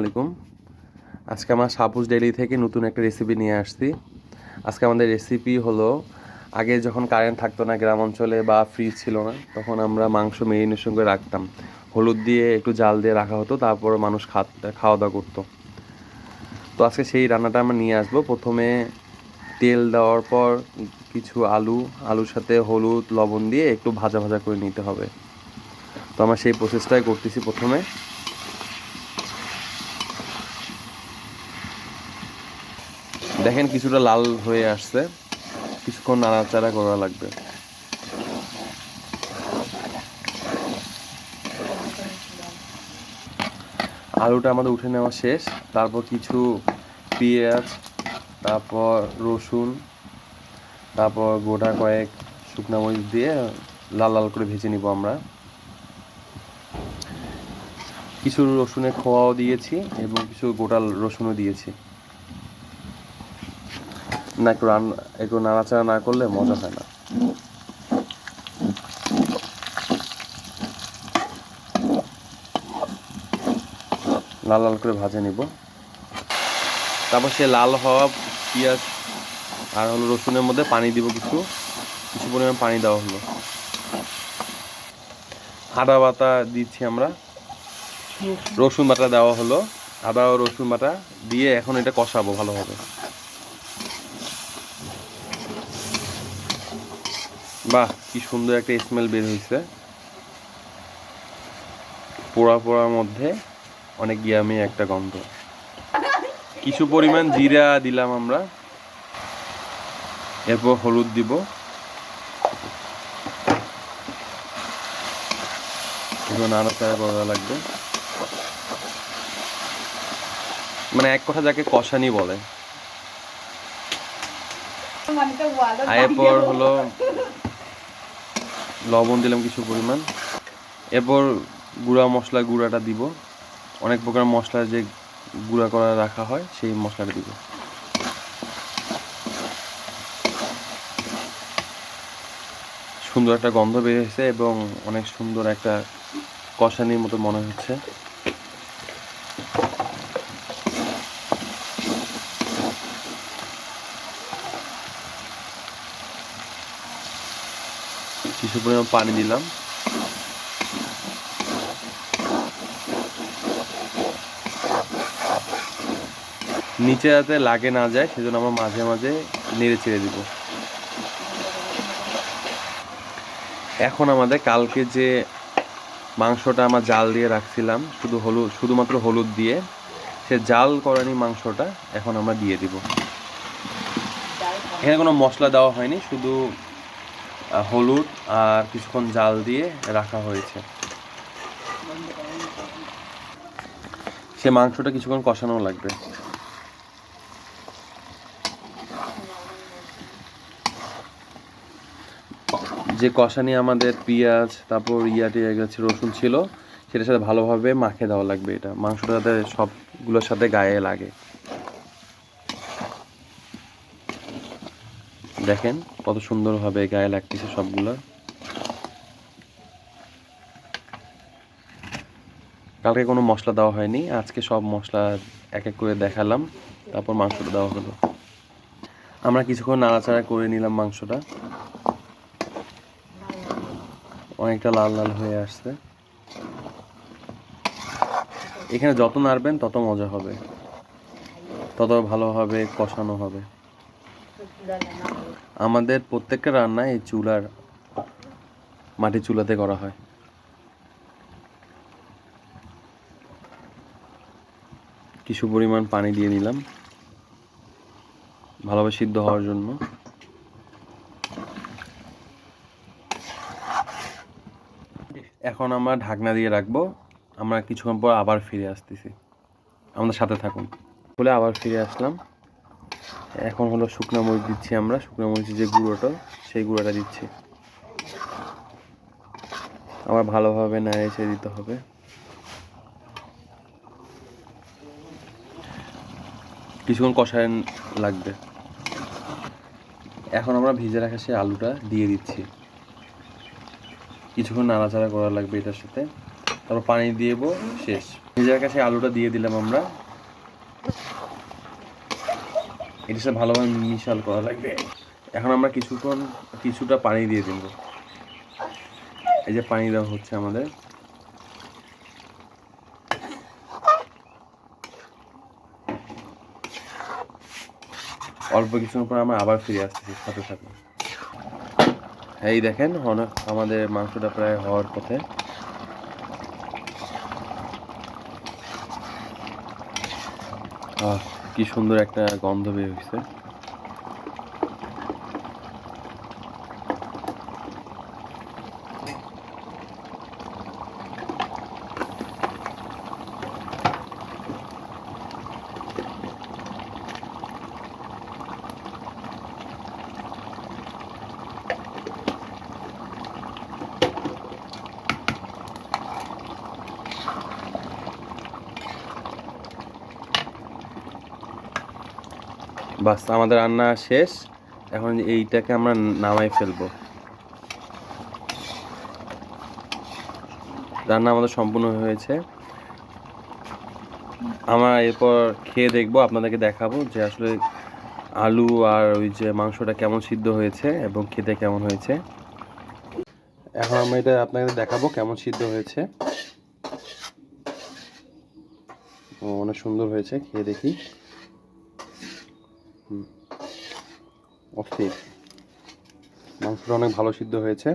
আলাইকুম। আজকে আমার সাপুস ডেলি থেকে নতুন একটা রেসিপি নিয়ে আসছি। আজকে আমাদের রেসিপি হলো, আগে যখন কারেন্ট থাকতো না, গ্রাম অঞ্চলে বা ফ্রিজ ছিল না, তখন আমরা মাংস মেরিনেশন করে রাখতাম। হলুদ দিয়ে একটু জাল দিয়ে রাখা হতো, তারপর মানুষ খাওয়া দাওয়া করতো। তো আজকে সেই রান্নাটা আমরা নিয়ে আসব। প্রথমে তেল দেওয়ার পর কিছু আলু, আলুর সাথে হলুদ, লবণ দিয়ে একটু ভাজা ভাজা করে নিতে হবে। তো আমরা সেই প্রসেসটাই করতেছি প্রথমে। দেখেন কিছুটা লাল হয়ে আসছে। কিছুক্ষণ নাড়াচাড়া করা লাগবে। আলুটা আমাদের উঠে নেওয়া শেষ। তারপর কিছু পেঁয়াজ, তারপর রসুন, তারপর গোটা কয়েক শুকনা মরিচ দিয়ে লাল লাল করে ভেজে নিব আমরা। কিছু রসুনের খোয়াও দিয়েছি এবং কিছু গোটা রসুনও দিয়েছি। না একটু রান একটু নাড়াচাড়া না করলে মজা হয় না? লাল লাল করে ভাজে নিব। তারপর সে লাল হওয়া পেঁয়াজ আর হলো রসুনের মধ্যে পানি দিব কিছু। কিছু পরিমাণ পানি দেওয়া হলো। আদা বাটা দিচ্ছি আমরা। রসুন বাটা দেওয়া হলো। আদা ও রসুন বাটা দিয়ে এখন এটা কষাবো ভালোভাবে। বাহ কি সুন্দর একটা স্মেল বের হয়েছে। পোড়া পোড়ার মধ্যে অনেক ইয়ামি একটা গন্ধ। কিছু পরিমাণ জিরা দিলাম আমরা। এরপর হলুদ দিব। এগুলো নাড়াচাড়া করা লাগবে। মানে এক কথা যাকে কষানি বলে। আর এরপর হলো লবণ দিলাম কিছু পরিমাণ। এরপর গুঁড়া মশলা গুঁড়াটা দিব। অনেক প্রকার মশলা যে গুঁড়া করা রাখা হয়, সেই মশলাটা দিব। সুন্দর একটা গন্ধ বেরিয়েছে এবং অনেক সুন্দর একটা কষানির মতো মনে হচ্ছে। কিছু পরিমাণ পানি দিলাম। নিচে যাতে লাগে না যায়, সেজন্য আমরা মাঝে মাঝে নেড়ে ছেড়ে দিব। এখন আমাদের কালকে যে মাংসটা আমরা জাল দিয়ে রাখছিলাম, শুধু হলুদ, শুধুমাত্র হলুদ দিয়ে, সে জাল করানি মাংসটা এখন আমরা দিয়ে দিব। এখানে কোনো মশলা দেওয়া হয়নি, শুধু হলুদ আর কিছুক্ষণ জাল দিয়ে রাখা হয়েছে। সে মাংসটা কিছুক্ষণ কষানো লাগবে। যে কষানি আমাদের পেঁয়াজ, তারপর ইয়াটি গেছে রসুন ছিল, সেটার সাথে ভালোভাবে মাখে দেওয়া লাগবে এটা। মাংসটা যাতে সবগুলোর সাথে গায়ে লাগে। দেখেন কত সুন্দরভাবে গায়ে লাগতেছে সবগুলো। কালকে কোনো মশলা দেওয়া হয়নি, আজকে সব মশলা এক এক করে দেখালাম, তারপর মাংসটা দেওয়া হলো। আমরা কিছুক্ষণ নাড়াচাড়া করে নিলাম মাংসটা। অনেকটা লাল লাল হয়ে আসছে। এখানে যত নাড়বেন তত মজা হবে। তত ভালোভাবে কষানো হবে। আমাদের প্রত্যেকটা রান্না এই চুলার মাটি চুলাতে করা হয়। কিছু পরিমাণ পানি দিয়ে নিলাম। ভালোভাবে সিদ্ধ হওয়ার জন্য। এখন আমরা ঢাকনা দিয়ে রাখব। আমরা কিছুক্ষণ পর আবার ফিরে আসতেছি। আমাদের সাথে থাকুন। বলে আবার ফিরে আসলাম। এখন হলো শুকনো মরিচ দিচ্ছি আমরা। শুকনো মরিচের যে গুঁড়োটা, সেই গুঁড়োটা দিচ্ছি। আবার ভালোভাবে ছেড়ে দিতে হবে। কিছুক্ষণ কষায় লাগবে। এখন আমরা ভিজে রাখা সেই আলুটা দিয়ে দিচ্ছি। কিছুক্ষণ নাড়াচাড়া করা লাগবে এটার সাথে। তারপর পানি দিয়ে শেষ। নিজের কাছে আলুটা দিয়ে দিলাম আমরা। এটার সাথে ভালোভাবে মিশাল করা লাগবে? এখন আমরা কিছুক্ষণ কিছুটা পানি দিয়ে দেব। এই যে পানি দেওয়া হচ্ছে আমাদের। অল্প কিছুক্ষণ পর আমরা আবার ফিরে আসতেছি সাথে সাথে। এই দেখেন অনেক আমাদের মাংসটা প্রায় হওয়ার পথে। আহ কি সুন্দর একটা গন্ধ বের হয়েছে বাস আমাদের রান্না শেষ। এখন এইটাকে আমরা নামাই ফেলব। রান্না আমাদের সম্পূর্ণ হয়েছে। আমরা এরপর খেয়ে দেখব আপনাদেরকে দেখাবো যে আসলে আলু আর ওই যে মাংসটা কেমন সিদ্ধ হয়েছে এবং খেতে কেমন হয়েছে। এখন আমরা এটা আপনাদের দেখাবো কেমন সিদ্ধ হয়েছে। ও, অনেক সুন্দর হয়েছে খেয়ে দেখি। অস্থির। মাংসটা অনেক ভালো সিদ্ধ হয়েছে।